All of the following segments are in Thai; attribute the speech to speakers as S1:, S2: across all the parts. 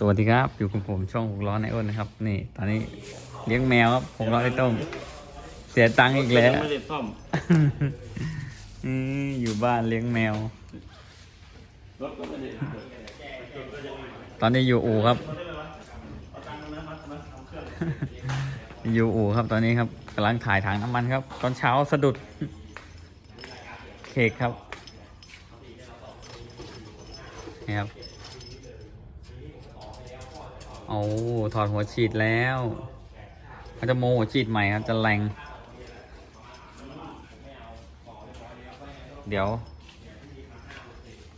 S1: สวัสดีครับ อยู่กับผมช่องหกล้อในอ้นนะครับ นี่ ตอนนี้เลี้ยงแมวครับหกล้อไอ้ต้มเสียตังค์อีกแล้ว
S2: ไม่ได้ซ่อม
S1: อืมอยู่บ้านเลี้ยงแมว
S2: รถก็ไม่ได้
S1: ตอนนี้อยู่อู่ครับ อยู่อู่ครับตอนนี้ครับกำลังถ่ายถังน้ำมันครับ ตอนเช้าสะดุด เคกครับนี่ครับ เอาถอดหัวฉีดแล้วเขาจะโมหัวฉีดใหม่ครับจะแรง เดี๋ยว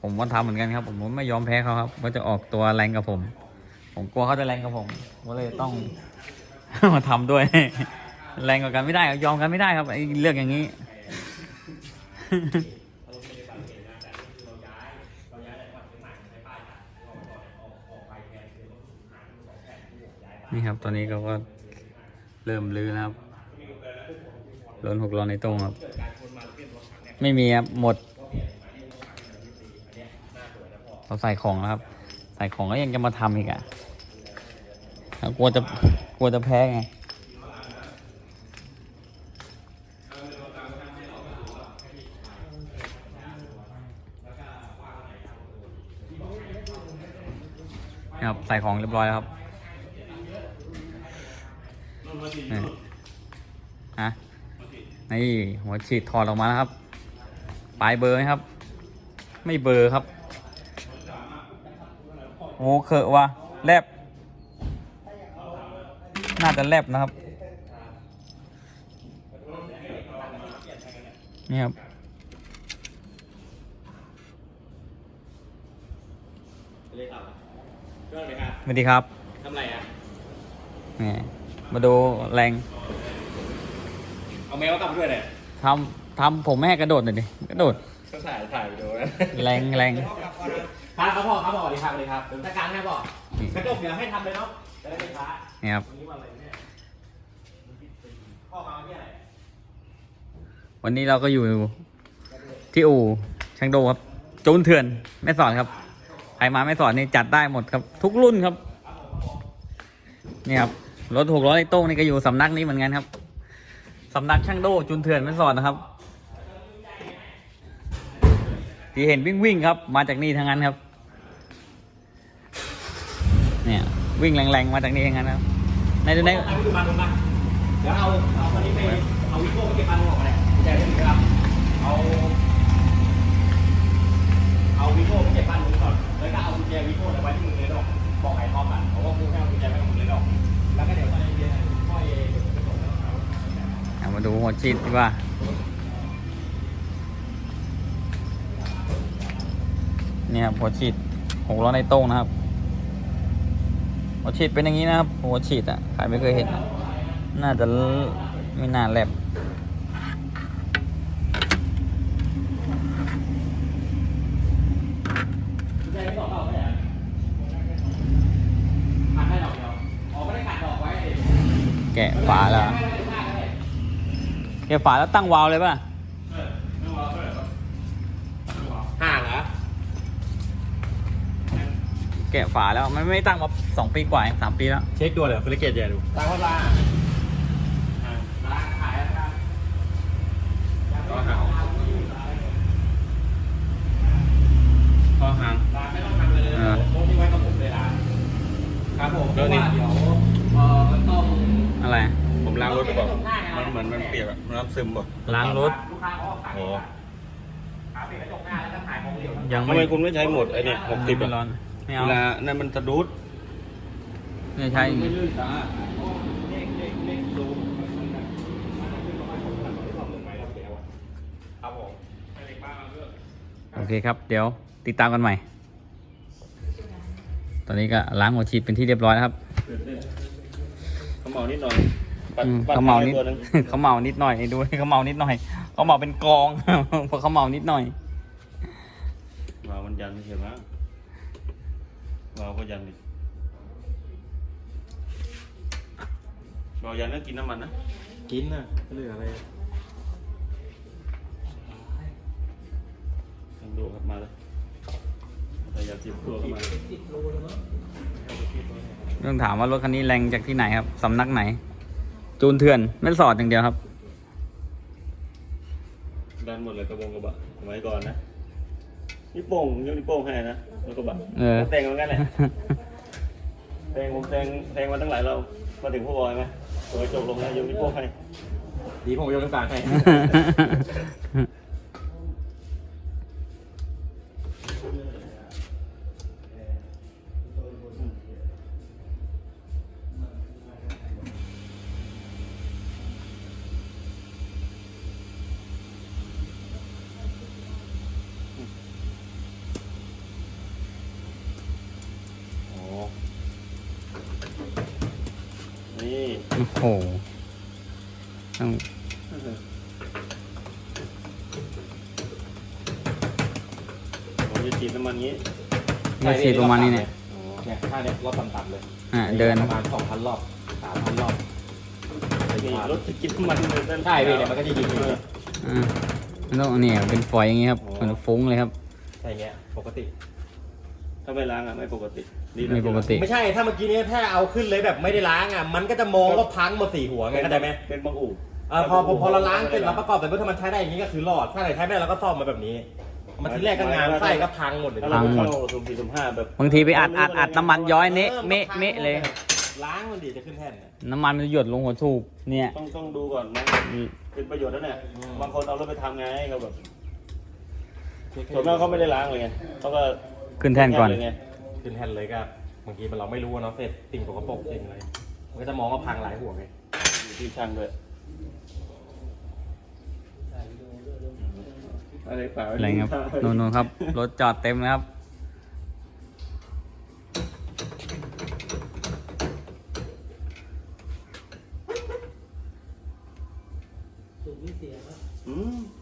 S1: ผมก็ทำเหมือนกันครับ ผมไม่ยอมแพ้เขาครับก็จะออกตัวแรงกับผม ผมกลัวเขาจะแรงกับผมก็เลยต้องมาทำด้วย แรงกว่ากันไม่ได้ ยอมกันไม่ได้ครับไอ้เรื่องอย่างนี้ นี่ครับตอนนี้เขาก็เริ่มลื้อแล้วครับรถหกล้อในตรงครับ ไม่มีครับหมด เราใส่ของแล้วครับ ใส่ของก็ยังจะมาทำอีกอะกลัวจะกลัวจะแพ้ไงครับใส่ของเรียบร้อยแล้วครับ ฮะนี่หัวฉีดถอดออกมาแล้วครับ ปลายเบอร์ไหมครับ ไม่เบอร์ครับโอ้เคอะว่ะแลบ น่าจะแลบนะครับ นี่ครับ
S2: เลยครับก็เลยครับ
S1: สวัสดีครับ
S2: ทำไรอะ
S1: นี่ มาดูแรง
S2: เอาแมวกลับด้วยเลย
S1: ทำทำผมไม่ให้กระโดดหน่อยดิกระโดด
S2: ก็ถ่ายถ่ายวิดีโอนะ
S1: แรงแรง
S2: ครับครับพ่อครับพ่อสวัสดีครับสวัสดีครับถึงตะการนะพ่อกระจกเดี๋ยวให้ทำเลยเนาะจะได้ไม่ช้า
S1: นี่ครับ
S2: วันนี้วันอะไรเนี่ยพ่อมาวันที่อะไร
S1: วันนี้เราก็อยู่ที่อู่ช่างโดครับจูนเถื่อนแม่สอนครับใครมาแม่สอนนี่จัดได้หมดครับ ทุกรุ่นครับ นี่ครับ รถหกล้อไอโต้งนี่ก็อยู่สำนักนี้เหมือนกันครับสำนักช่างโดจูนเถื่อนแม่สอนนะครับ ที่เห็นวิ่งวิ่งครับ มาจากนี่ทั้งนั้นครับ เนี่ยวิ่งแรงๆมาจากนี่ทั้งนั้นครับในใน
S2: เอาไปดูมันดูมันเดี๋ยวเอาเอาคนนี้ไปเอาวิโก้ไปเก็บมันออกมาเลยใจได้ไหมครับเอาเอาวิโก้ไปเก็บบ้านมึงก่อนแล้วก็เอากุญแจวิโก้ไว้ที่มือเลยดอกบอกไอ้ทอมอะเพราะว่ากูแค่เอากุญแจไว้กับมือเลยดอก เอา
S1: มาดูหัวฉีดดีกว่าเนี่ยครับหัวฉีดหกล้อในโต้งนะครับ หัวฉีดเป็นอย่างนี้นะครับ หัวฉีดอะใครไม่เคยเห็น น่าจะไม่น่าแลบ
S2: กุญแจไม่บอกเราไม่ได้ขาดให้ดอกเดียวอ๋อไม่ได้ขาดดอกไว้เอง
S1: แกะฝาแล้วแกะฝาแล้วตั้งวาล์วเลยป่ะ
S2: ห้าเหรอ
S1: แกะฝาแล้วมันไม่ตั้งมาสองปีกว่าเองสามปีแล้ว
S2: เช็คตัวเลยฟริเกตใหญ่ดูตามเขาลาร้านขายนะครับก็หางก็หางร้านไม่ต้องทำเลยเลยโพสต์ที่ไว้กับผมเลยร้านครับผมเพราะว่าเดี๋ยวเอ่อมันต้อง
S1: อะไร
S3: ผม ล้างรถไปบอกมันเหมือนมันเปียกอะมันน้ำซึมบอก
S1: ล้างรถ
S2: ลูกค้าเขาขาย
S3: โอ้
S2: ขาปิดกระจกหน้าแล้วก็ถ่ายมองเดียว
S1: ยัง
S3: ทำไมคุณไม่ใช้หมดไอเนี่ยหกสิบ
S1: ไม่
S3: อะ
S1: ร้อนไม่เอา
S3: เวลานั่นมันสะดุด
S1: เนี่ยใช่
S2: ไม่ลื่นจ้าเลขเลขเลขดูครับผมเลขบ้านเราเลือก
S1: โอเคครับ เดี๋ยวติดตามกันใหม่ ตอนนี้ก็ล้างหัวฉีดเป็นที่เรียบร้อยแล้วครับ
S3: เขาเมานิดหน่อยปัด
S1: อืม
S3: ปัด
S1: เขาเมานิด
S3: ตัวหนึง
S1: เขาเมานิดหน่อยดูให้เขาเมานิดหน่อยเขาเมาเป็นกอง เพราะเขาเมานิดหน่อย
S3: เมามันยันไม่ใช่มั้งเมาก็ยันดิเมายันแล้วกินน้ำมันนะ
S2: กินน่ะเหลืออะไร
S3: ลองดูครับมาเลยพยายามจิบตัวเข้ามา
S1: ต้องถามว่ารถคันนี้แรงจากที่ไหนครับสำนักไหน จูนเถื่อนไม่สอดอย่างเดียวครับ
S3: ดันหมดเลยกระบงกระบะสมัยก่อนนะนี่โป่งยกนี่โป่งให้นะแล้วกระบะ
S1: เออ
S3: แต่งเหมือนกันแหละแต่งผมแต่งแต่งมาตั้งหลายเรา มาถึงผู้บอยไหมตัวจบลงแล้วยกนี่โป่งให้
S2: ดีผมยกน้ำตาลให้
S1: อ้โหต้อง
S3: ผมจะฉีดน้ำมันงี้
S1: ไม่ฉีดประมาณนี้เนี่ย
S3: อ๋อ
S2: เนี่ยท่าเนี้ยรอบต่ำๆเลย
S1: อ่าเดิน
S2: ประมาณสองพันรอบสามพันรอบ
S3: นี่รถจะกินน้ำมันเลยด้าน
S2: ใช่พี่เนี่ยมันก็จะยิงอย่างเงี้ย
S1: อ่ามันต้องเนี่ยเป็นฝอยอย่างงี้ครับเหมือนฟุ้งเลยครับ
S2: ใช่เงี้ยปกติ
S3: ถ้าไม่ล้างอะไม่ปกติดีนะ
S1: ไม่ปกติ
S2: ไม่ใช่ถ้าเมื่อกี้นี้ถ้าเอาขึ้นเลยแบบไม่ได้ล้างอะมันก็จะมองว่าพังหมดสี่หัวไงเข้าใจไหม
S3: เป็นบางอู่
S2: อ่าพอพอพอเราล้างเสร็จแล้วประกอบเสร็จปุ๊บถ้ามันใช้ได้อย่างนี้ก็คือรอดถ้าไหนใช้ไม่ได้เราก็ซ่อมมาแบบนี้มันทีแรกก็งานไส้ก็พังหมดเลย
S3: ถ้าเราไปเข้าสุ่มสี่สุ่มห้าแบบ
S1: บางทีไปอัดอัดอัดน้ำมันย้อยเนะเมะเมะเลย
S2: ล้างมันดีจะขึ้นแท่นเนี่ย
S1: น้ำมันมันหยดลงหัวสูบเนี่ย
S3: ต้องต้องดูก่อนนะเป็นประโยชน์แล้วเนี่ย
S2: อืม
S3: บางคนเอารถไปทำไงเขาแบบส่วนมากเขาไม่ได้ล้างเลยไงเขาก็
S1: ขึ้นแท่นก่อน
S3: เลยไง
S2: ขึ้นแท่นเลยก็บางทีมันเราไม่รู้ว่าเนาะเสร็จสิ่งสกปรกสิ่งอะไรมันก็จะมองว่าพังหลายหัวไง
S3: อยู่ที่ช่างด้วยอะไรเปล่า
S1: อะไรครับนู่นๆครับ รถจอดเต็มนะครับ
S3: อืมนี่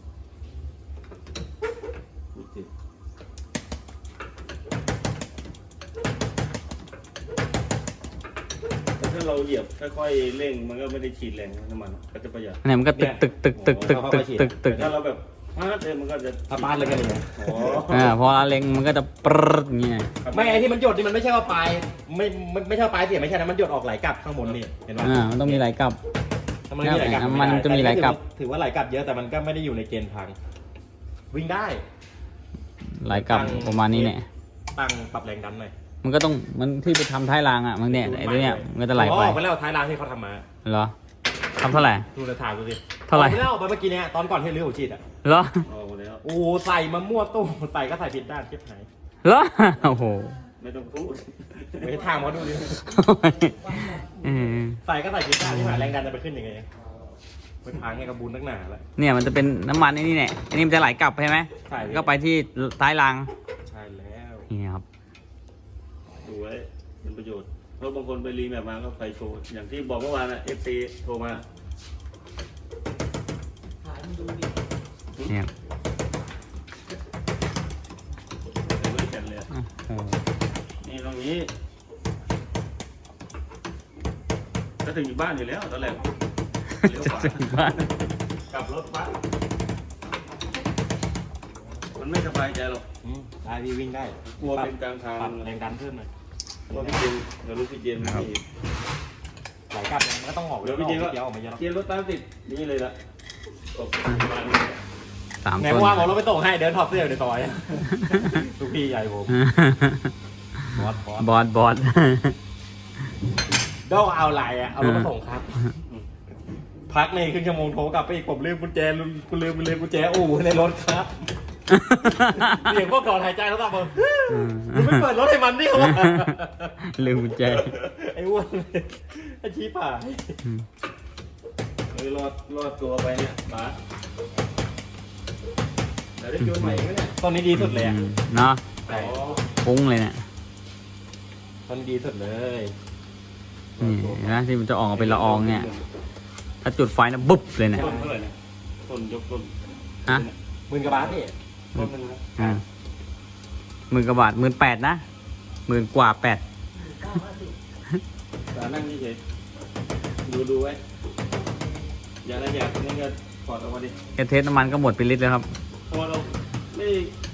S3: าเราเหยียบค่อยๆเร่งมันก็ไม่ได้ฉีดแรงน้ำมันก็จะประหยัด
S1: เนี่ยมันก็ตึกตึกตึกตึกตึกตึกตึกตึ
S3: แต่
S1: ก
S3: ถ้าเราแบบพลาดเลยมันก็จะ
S2: ถ้าปาดเลยก็นี่ไง
S3: อ๋อ
S1: อ่าพอเราเล็งมันก็จะปรดอย่างเงี้ย
S2: ไม่ไอที่มันหยดนี่มันไม่ใช่ว่าปลายไม่ไม่ไม่ใช่ว่าปลายเสียไม่ใช่นะมันหยดออกไหลกลับข้างบนนี่เห็นไหม
S1: อ่ามันต้องมีไหลกลับ
S2: ถ้ามันมีไหลกลับ
S1: น้ำมันจะมีไหลกลับ
S2: ถือว่าไหลกลับเยอะแต่มันก็ไม่ได้อยู่ในเกณฑ์พัง วิ่งได้
S1: ไหลกลับประมาณนี้เนี่ย
S2: ตั้งปรับแรงดันหน่อย
S1: มันก็ต้องมันที่ไปทำท้ายรางอะมันเนี่ยไอ้ตัวเนี้ยมันก็จะไหล
S2: อ๋
S1: ไป
S2: ออกไปแล้วท้ายรางที่เขาทำมา
S1: เหรอทำเท่าไหร่
S2: ดูในทางดูสิ
S1: เท่าไหร่
S2: ออกไปแล้วออกไปเมื่อกี้เนี่ยตอนก่อนที่เรือหัวฉีดอะ
S1: เหรอ
S3: ออกหมดแล้ว
S2: โอ้ใส่มามั่วตู้ใส่ก็ใส่ผิดด้านเจ็บหาย
S1: เหรอโอ้โห
S3: ไม่ต้องพูด
S2: ไปทางมาดูดิ
S1: เออ
S2: ใส่ก็ใส่ผิดด้านที่หาแรงดันจะไปขึ้นยังไงไปทางไงกระบุนนักหนาแล้ว
S1: เนี่ยมันจะเป็นน้ำมันไอ้นี่เนี่ยอันนี้มันจะไหลกลับใช่ไหม
S2: ใช่
S1: ก็ไปที่ท้ายราง
S2: ใช่แล้ว
S1: นี่ครับ
S3: ดูไว้ เป็นประโยชน์เพราะบางคนไปรีแบบมาก็ไฟโชว์อย่างที่บอกเมื่อวานนะเอฟซีโทรมา
S1: เนี่ย
S3: ไม่กันเลย
S1: โอ้โห
S3: นี่ตรงนี้ก็ถึงอยู่บ้านอยู่แล้วตอนแรกเลี้ยวขวา
S1: จะถึงบ้าน
S3: กลับรถบ้านมันไม่สบายใจหรอก
S2: อืมได้พี่วิ่งได้
S3: กลัวเป็นกลางทาง
S2: ปรับแรงดันเพิ่มหน่อย
S3: เพราะพี่เจนเดี๋ยวรู้พี่เจนมี
S2: ไหลกลับเนี่ยมันก็ต้องออก
S3: เดี๋ยวพี่เจนก็
S2: เดียวออกมาเยอะ
S3: เจนรถตามติดนี่เลยละตกบ้าน
S1: สาม
S2: ไหน
S1: ต้น
S2: เมื่อวานผมเราไปส่งให้เดินถอดเสื้ออยู่ในซอยลูกพี่ใหญ่ผมบอสบอส
S1: บอสบอส
S2: ก็เอาไหลอะเอารถมาส่งครับ พักในครึ่งชั่วโมงโทรกลับไปอีกผมลืมกุญแจลืมกูลืมลืมกุญแจอู่ในรถครับ เสียงพวกถอนหายใจแล้วก็บอกมึงไม่เปิดรถให้มันดิวะ
S1: ลืมกุญแจ
S2: ไอ้อ้วนไอ้ชี้ป่า
S3: เฮ้ยรอดรอดตัวไปเนี่ยหมาเดี๋ยวได้จูนใหม่ไหมเนี่ย
S2: ตอนนี้ดีสุดเลยอะ
S1: เนาะ
S2: ใช่
S1: ฟุ้งเลยเนี่ย
S2: ตอนนี้ดีสุดเลย
S1: นี่เห็นะที่มันจะออกมาเป็นละอองเนี่ย ถ้าจุดไฟนะบุ๊บเลยเนี่ย
S3: ต้นเท่าไหร่เนี่ยต้นยกต้น
S1: ฮะ
S2: หมื่นกว่าบาทพี่
S3: ต้นหนึงนะ
S1: อ่าหมื่นกว่าบาทหมื่นแปดนะหมื่นกว่าแปด
S3: ตานั่งเฉยๆดูดูไว้ อย่าละอยากนี่ก็ถอดออกมาดิ
S1: แค่เทสน้ำมันก็หมดไปลิตรแล้วครับ
S3: เพราะว่าเราไม่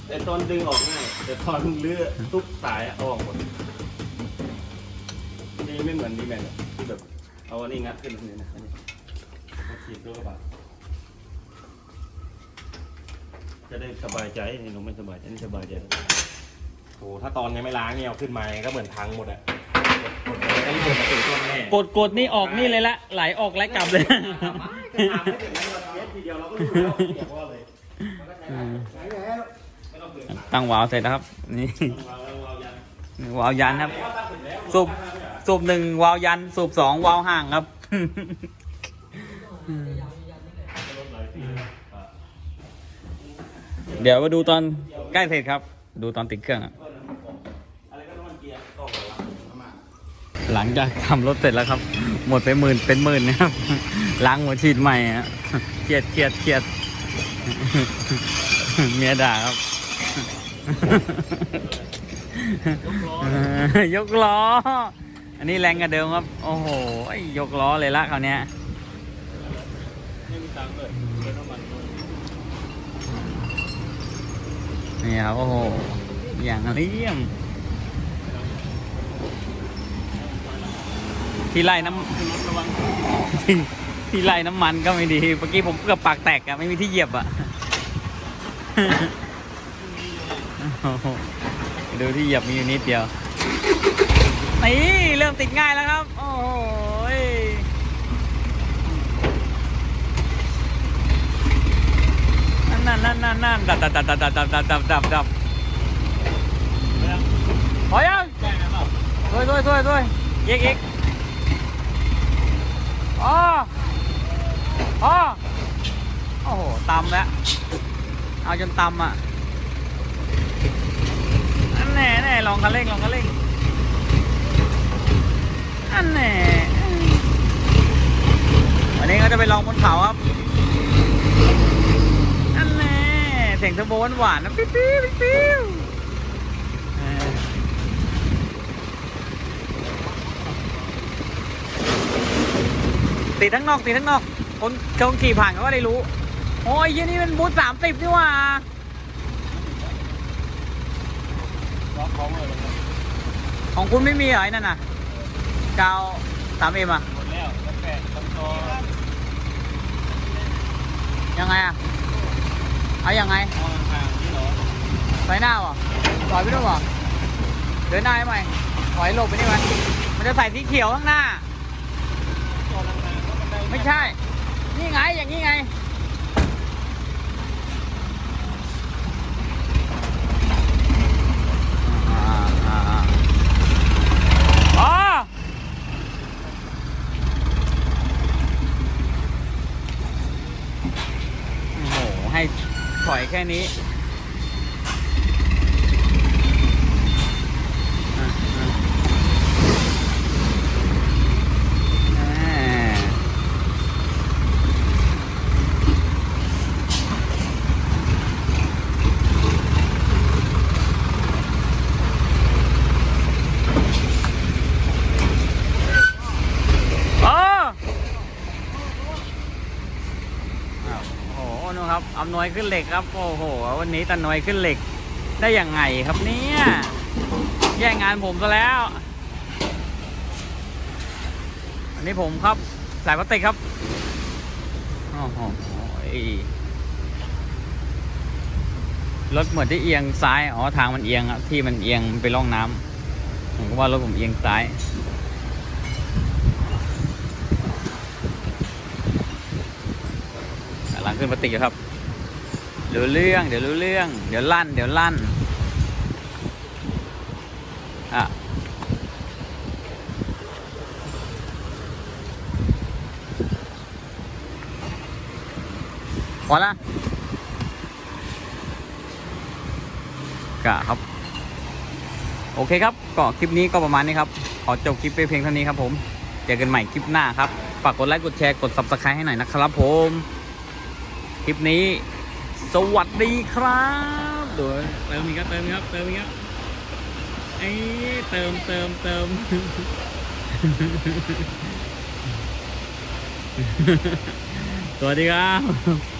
S3: แต่ตอนดึงออกง่ายแต่ตอนเลือทุบสายอะเอาออกหมดนี่นี้ไม่เหมือนดีแมนที่แบบเอาอันนี้งัดขึ้นนี่นะอันนี้มาขีดด้วยกระบะ จะได้สบายใจนี่หนูไม่สบายใจนี่สบายใจ
S2: โอ้ถ้าตอนยังไม่ล้างเนี่ยเอาขึ้นมาก็เหมือนพังหมดอะกดไปก็เปิดประตูต้นแน่
S1: กดกดนี่ออกนี่เลยละ ไหลออกไหลกลับเลย
S2: ถามไม่ถึงนาทีทีเดียวเราก็รู้แล้วเสียว่าเลย
S1: อืม
S2: ไหนแล้วไม่ต้องเปลี่ยน
S1: ตั้งวาล์วเสร็จแล้วครับ นี่
S3: วางวางยัน
S1: วาล์วยันครับ สูบสูบหนึ่งวาล์วยัน สูบสองวาล์วห่างครับ เดี๋ยวมาดูตอนใกล้เสร็จครับ ดูตอนติดเครื่องอะหลังจากทำรถเสร็จแล้วครับ หมดไปหมื่นเป็นหมื่นนะครับล้างหัวฉีดใหม่อะเครียดเครียดเครียดเมียด่าครับ ยกล้อ อันนี้แรงกว่าเดิมครับ โอ้โหยกล้อเลยละคราวเนี้ย
S3: ไม่มีตังค์เลย นี่
S1: ครับโอ้โห อย่างเลี่ยม ที่ไล่น้ำที่ที่ไล่น้ำมันก็ไม่ดี เมื่อกี้ผมเกือบปากแตกอะไม่มีที่เหยียบอะดูที่เหยียบมีอยู่นิดเดียว นี่ เริ่มติดง่ายแล้วครับ โอ้โหย นั่นนั่นดับดับดับดับดับดับดับดับดับพอยัง
S3: แก้
S1: วยช่วยช่วยช่วยอีกอีกอ๋ออ๋อโอ้โหตำแล้ว เอาจนตำอะอันแน่แน่ลองคันเร่งลองคันเร่งอันแน่วันนี้ก็จะไปลองบนเขาครับอันแน่ เสียงเทอร์โบหวานๆนะปิ๊วปิ๊วปิ๊วติดทั้งนอกติดทั้งนอก คนคนขี่ผ่านเขาก็ได้รู้ โอ้ยยี่นี่เป็นบูธสามสิบนี่ว่า
S3: ของ
S1: คุณไม่มีเหรอไอ้นั่นน่ะกาวสามเอ็มอะ
S3: หมดแล้วแต่ตั้งต
S1: ยังไงอะ เอายังไง
S3: มองทางนี่เหรอ
S1: ไปหน้าวะถอยไปด้วยวะเดินหน้าให้ใหม่ถอยหลบไปนี่ไหมมันจะใส่สีเขียวข้างหน้า ไม่ใช่ นี่ไงอย่างนี้ไงอ่าอ่าอ่าอ๋อโอ้โห ให้ ถอยแค่นี้อะอะอ่า อ๋ออ้าวโอ้โหนู่นครับอำนวยขึ้นเหล็กครับ โอ้โห วันนี้ตาหนวยขึ้นเหล็กได้ยังไงครับเนี่ยแย่งงานผมซะแล้ว อันนี้ผมครับสายพลาสติกครับโอ้โหรถเหมือนที่เอียงซ้ายอ๋อทางมันเอียงอะที่มันเอียงไปร่องน้ำผมก็ว่ารถผมเอียงซ้ายกำลังขึ้นปฏิอยู่ครับ เดี๋ยวเรื่อง เดี๋ยวรู้เรื่อง เดี๋ยวลั่น เดี๋ยวลั่น อะ พอละกะครับ โอเคครับ ก็คลิปนี้ก็ประมาณนี้ครับ ขอจบคลิปไปเพียงเท่านี้ครับผม เจอกันใหม่คลิปหน้าครับ ฝากกดไลค์ กดแชร์ กด subscribe ให้หน่อยนะครับผม คลิปนี้ สวัสดีครับเดี๋ยวเติมอีกครับเติมอีกครับเติมอีกครับไอ้เติมเติมเติมสวัสดีครับ